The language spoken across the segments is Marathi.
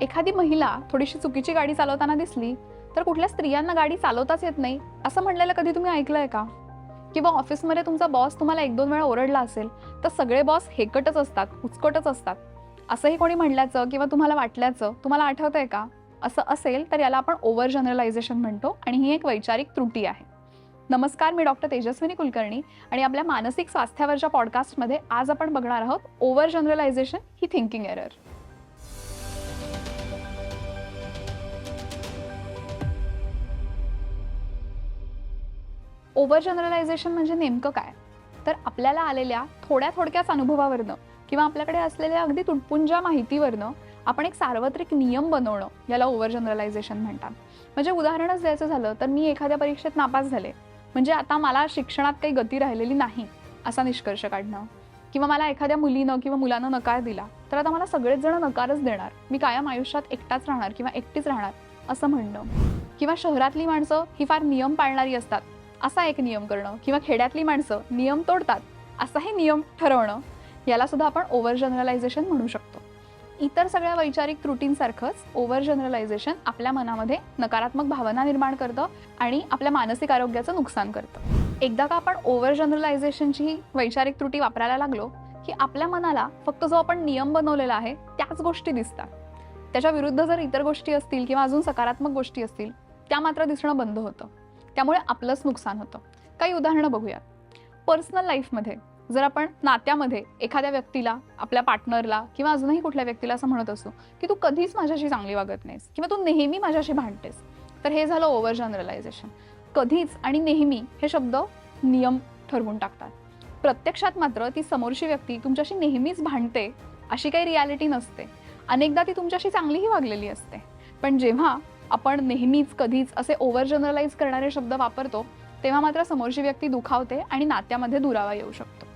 एखादी महिला थोडीशी चुकीची गाडी चालवताना दिसली तर कुठल्या स्त्रियांना गाडी चालवताच येत नाही असं म्हणलेलं कधी तुम्ही ऐकलंय का? किंवा ऑफिसमध्ये तुमचा बॉस तुम्हाला एक दोन वेळा ओरडला असेल तर सगळे बॉस हेकटच असतात उचकटच असतात. असंही कोणी म्हणल्याचं किंवा तुम्हाला वाटल्याचं तुम्हाला आठवतंय का? असं असेल तर याला आपण ओव्हर जनरलायझेशन म्हणतो आणि ही एक वैचारिक त्रुटी आहे. नमस्कार मी डॉक्टर तेजस्विनी कुलकर्णी आणि आपल्या मानसिक स्वास्थ्यावरच्या पॉडकास्टमध्ये आज आपण बघणार आहोत ओव्हर जनरलायझेशन ही थिंकिंग एरर ओव्हर जनरलायझेशन म्हणजे नेमकं काय? तर आपल्याला आलेल्या थोड्या थोडक्याच अनुभवावरनं किंवा आपल्याकडे असलेल्या अगदी तुटपुंज्या माहितीवरनं आपण एक सार्वत्रिक नियम बनवणं याला ओव्हर जनरलायझेशन म्हणतात. म्हणजे उदाहरणच द्यायचं झालं तर मी एखाद्या परीक्षेत नापास झाले. म्हणजे आता मला शिक्षणात काही गती राहिलेली नाही असा निष्कर्ष काढणं. किंवा मला एखाद्या मुलीनं किंवा मुलानं नकार दिला तर आता मला सगळेच जण नकारच देणार. मी कायम आयुष्यात एकटाच राहणार किंवा एकटीच राहणार असं म्हणणं. किंवा शहरातली माणसं ही फार नियम पाळणारी असतात. असा एक नियम करणं किंवा खेड्यातली माणसं नियम तोडतात असाही नियम ठरवणं याला सुद्धा आपण ओव्हर जनरलायझेशन म्हणू शकतो. इतर सगळ्या वैचारिक त्रुटींसारखंच ओव्हर जनरलायझेशन आपल्या मनामध्ये नकारात्मक भावना निर्माण करतं आणि आपल्या मानसिक आरोग्याचं नुकसान करतं. एकदा का आपण ओव्हर जनरलायझेशनची वैचारिक त्रुटी वापरायला लागलो की आपल्या मनाला फक्त जो आपण नियम बनवलेला आहे त्याच गोष्टी दिसतात. त्याच्या विरुद्ध जर इतर गोष्टी असतील किंवा अजून सकारात्मक गोष्टी असतील त्या मात्र दिसणं बंद होतं. त्यामुळे आपलंच नुकसान होतं. काही उदाहरणं बघूयात. पर्सनल लाईफमध्ये जर आपण नात्यामध्ये एखाद्या व्यक्तीला आपल्या पार्टनरला किंवा अजूनही कुठल्या व्यक्तीला असं म्हणत असू की तू कधीच माझ्याशी चांगली वागत नाहीस किंवा तू नेहमी माझ्याशी भांडतेस तर हे झालं ओव्हर जनरलायझेशन कधीच आणि नेहमी हे शब्द नियम ठरवून टाकतात. प्रत्यक्षात मात्र ती समोरची व्यक्ती तुमच्याशी नेहमीच भांडते अशी काही रियालिटी नसते. अनेकदा ती तुमच्याशी चांगलीही वागलेली असते. पण जेव्हा आपण नेहमीच कधीच असे ओव्हर जनरलाइज करणारे शब्द वापरतो तेव्हा मात्र समोरची व्यक्ती दुखावते आणि नात्यामध्ये दुरावा येऊ शकतो.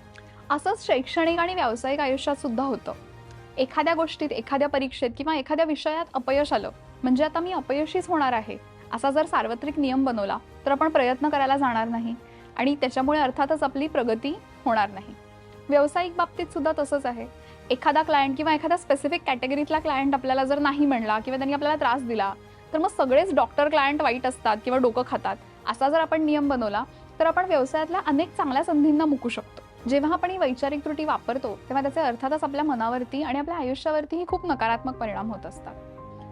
असंच शैक्षणिक आणि व्यावसायिक आयुष्यात सुद्धा होतं. एखाद्या गोष्टीत एखाद्या परीक्षेत किंवा एखाद्या विषयात अपयश आलं म्हणजे आता मी अपयशीच होणार आहे असा जर सार्वत्रिक नियम बनवला तर आपण प्रयत्न करायला जाणार नाही आणि त्याच्यामुळे अर्थातच आपली प्रगती होणार नाही. व्यावसायिक बाबतीत सुद्धा तसंच आहे. एखादा क्लायंट किंवा एखादा स्पेसिफिक कॅटेगरीतला क्लायंट आपल्याला जर नाही म्हणला किंवा त्यांनी आपल्याला त्रास दिला तर मग सगळेच डॉक्टर क्लायंट वाईट असतात किंवा डोकं खातात. असा जर आपण नियम बनवला तर आपण व्यवसायातल्या अनेक चांगल्या संधींना मुकू शकतो. जेव्हा आपण ही वैचारिक त्रुटी वापरतो तेव्हा त्याचे अर्थातच आपल्या मनावरती आणि आपल्या आयुष्यावरतीही खूप नकारात्मक परिणाम होत असतात.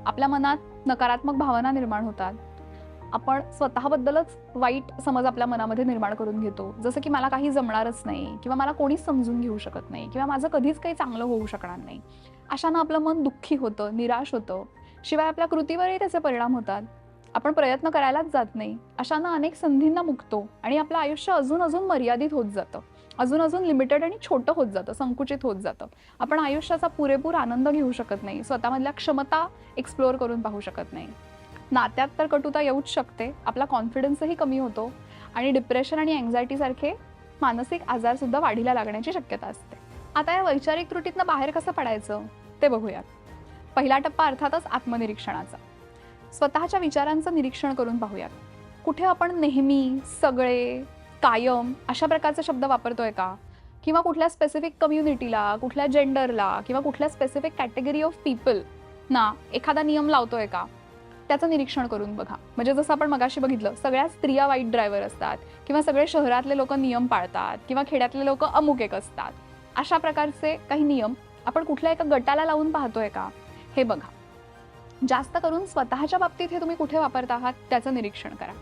आपल्या मनात नकारात्मक भावना निर्माण होतात. आपण स्वतःबद्दलच वाईट समज आपल्या मनामध्ये निर्माण करून घेतो. जसं की मला काही जमणारच नाही किंवा मला कोणीच समजून घेऊ शकत नाही किंवा माझं कधीच काही चांगलं होऊ शकणार नाही. अशानं आपलं मन दुःखी होतं निराश होतं. शिवाय आपल्या कृतीवरही त्याचे परिणाम होतात. आपण प्रयत्न करायलाच जात नाही. अशानं अनेक संधींना मुकतो आणि आपलं आयुष्य अजून अजून मर्यादित होत जातं. अजून अजून लिमिटेड आणि छोटं होत जातं संकुचित होत जातं. आपण आयुष्याचा पुरेपूर आनंद घेऊ शकत नाही. स्वतःमधल्या क्षमता एक्सप्लोअर करून पाहू शकत नाही. नात्यात तर कटुता येऊच शकते. आपला कॉन्फिडन्सही कमी होतो. आणि डिप्रेशन आणि अँझायटीसारखे मानसिक आजारसुद्धा वाढीला लागण्याची शक्यता असते. आता या वैचारिक त्रुटीतनं बाहेर कसं पडायचं? ते बघूयात. पहिला टप्पा अर्थातच आत्मनिरीक्षणाचा. स्वतःच्या विचारांचं निरीक्षण करून पाहूयात. कुठे आपण नेहमी सगळे कायम अशा प्रकारचे शब्द वापरतोय का? किंवा कुठल्या स्पेसिफिक कम्युनिटीला कुठल्या जेंडरला किंवा कुठल्या स्पेसिफिक कॅटेगरी ऑफ पीपल ना एखादा नियम लावतोय का? त्याचं निरीक्षण करून बघा. म्हणजे जसं आपण मगाशी बघितलं सगळ्या स्त्रिया वाईट ड्रायव्हर असतात किंवा सगळे शहरातले लोक नियम पाळतात किंवा खेड्यातले लोक अमुक एक असतात. अशा प्रकारचे काही नियम आपण कुठल्या एका गटाला लावून पाहतोय का? हे बघा. जास्त करून स्वतःच्या बाबतीत हे तुम्ही कुठे वापरत आहात त्याचं निरीक्षण करा.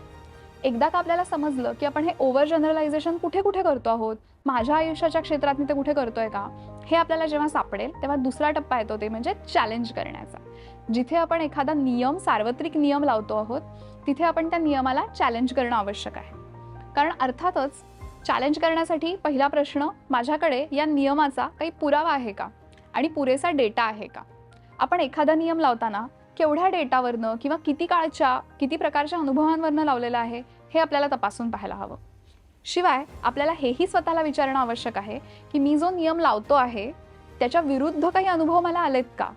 एकदा का आपल्याला समजलं की आपण हे ओव्हर जनरलायझेशन कुठे कुठे करतो आहोत? माझ्या आयुष्याच्या क्षेत्रात मी ते कुठे करतोय का? हे आपल्याला जेव्हा सापडेल तेव्हा दुसरा टप्पा येतो ते म्हणजे चॅलेंज करण्याचा. जिथे आपण एखादा नियम सार्वत्रिक नियम लावतो आहोत तिथे आपण त्या नियमाला चॅलेंज करणं आवश्यक आहे. कारण अर्थातच चॅलेंज करण्यासाठी पहिला प्रश्न माझ्याकडे या नियमाचा काही पुरावा आहे का? आणि पुरेसा डेटा आहे का? आपण एखादा नियम लावताना केवढ्या डेटावरनं किंवा किती काळच्या किती प्रकारच्या अनुभवांवरनं लावलेलं आहे हे आपल्याला तपासून पाहायला हवं. शिवाय आपल्याला हेही स्वतःला विचारणं आवश्यक आहे की मी जो नियम लावतो आहे त्याच्या विरुद्ध काही अनुभव मला आलेत का?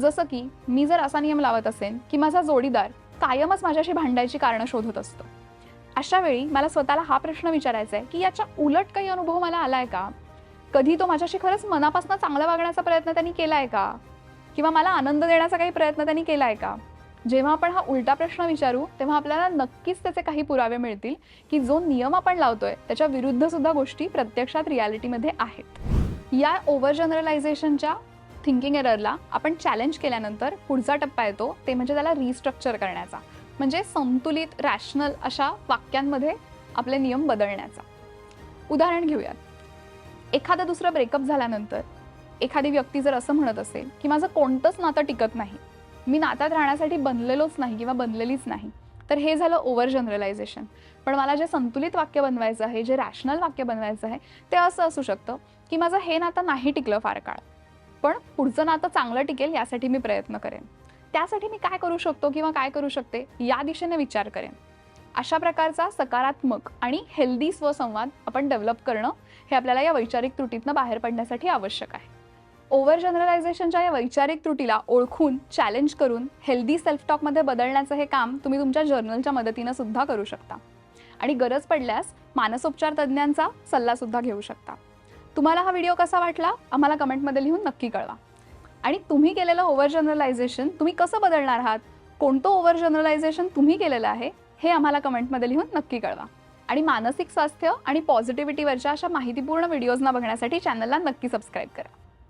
जसं की मी जर असा नियम लावत असेन की माझा जोडीदार कायमच माझ्याशी भांडायची कारणं शोधत असतो. अशा वेळी मला स्वतःला हा प्रश्न विचारायचा आहे की याच्या उलट काही अनुभव मला आला आहे का? कधी तो माझ्याशी खरंच मनापासून चांगला वागण्याचा प्रयत्न त्यांनी केला आहे का? किंवा मला आनंद देण्याचा काही प्रयत्न त्यांनी केला आहे का? जेव्हा आपण हा उलटा प्रश्न विचारू तेव्हा आपल्याला नक्कीच त्याचे काही पुरावे मिळतील की जो नियम आपण लावतोय त्याच्या विरुद्ध सुद्धा गोष्टी प्रत्यक्षात रियालिटीमध्ये आहेत. या ओव्हर जनरलायझेशनच्या थिंकिंग एररला आपण चॅलेंज केल्यानंतर पुढचा टप्पा येतो ते म्हणजे त्याला रिस्ट्रक्चर करण्याचा. म्हणजे संतुलित रॅशनल अशा वाक्यांमध्ये आपले नियम बदलण्याचा. उदाहरण घेऊयात. एखादं दुसरं ब्रेकअप झाल्यानंतर एखादी व्यक्ती जर असं म्हणत असेल की माझं कोणतंच नातं टिकत नाही मी नात्यात राहण्यासाठी बनलेलोच नाही किंवा बनलेलीच नाही. तर हे झालं ओव्हर जनरलायझेशन पण मला जे संतुलित वाक्य बनवायचं आहे जे रॅशनल वाक्य बनवायचं आहे ते असं असू शकतं की माझं हे नातं नाही टिकलं फार काळ. पण पुढचं नातं चांगलं टिकेल यासाठी मी प्रयत्न करेन. त्यासाठी मी काय करू शकतो किंवा काय करू शकते या दिशेने विचार करेन. अशा प्रकारचा सकारात्मक आणि हेल्दी स्वसंवाद आपण डेव्हलप करणं हे आपल्याला या वैचारिक त्रुटीतनं बाहेर पडण्यासाठी आवश्यक आहे. ओव्हर जनरलायझेशनच्या या वैचारिक त्रुटीला ओळखून चॅलेंज करून हेल्दी सेल्फ टॉकमध्ये बदलण्याचं हे काम तुम्ही तुमच्या जर्नलच्या मदतीनं सुद्धा करू शकता. आणि गरज पडल्यास मानसोपचार तज्ज्ञांचा सल्लासुद्धा घेऊ शकता. तुम्हाला हा व्हिडिओ कसा वाटला? आम्हाला कमेंटमध्ये लिहून नक्की कळवा. आणि तुम्ही केलेलं ओव्हर जनरलायझेशन तुम्ही कसं बदलणार आहात? कोणतं ओव्हर जनरलायझेशन तुम्ही केलेलं आहे? हे आम्हाला कमेंटमध्ये लिहून नक्की कळवा. आणि मानसिक स्वास्थ्य आणि पॉझिटिव्हिटीवरच्या अशा माहितीपूर्ण व्हिडिओजना बघण्यासाठी चॅनलला नक्की सबस्क्राईब करा.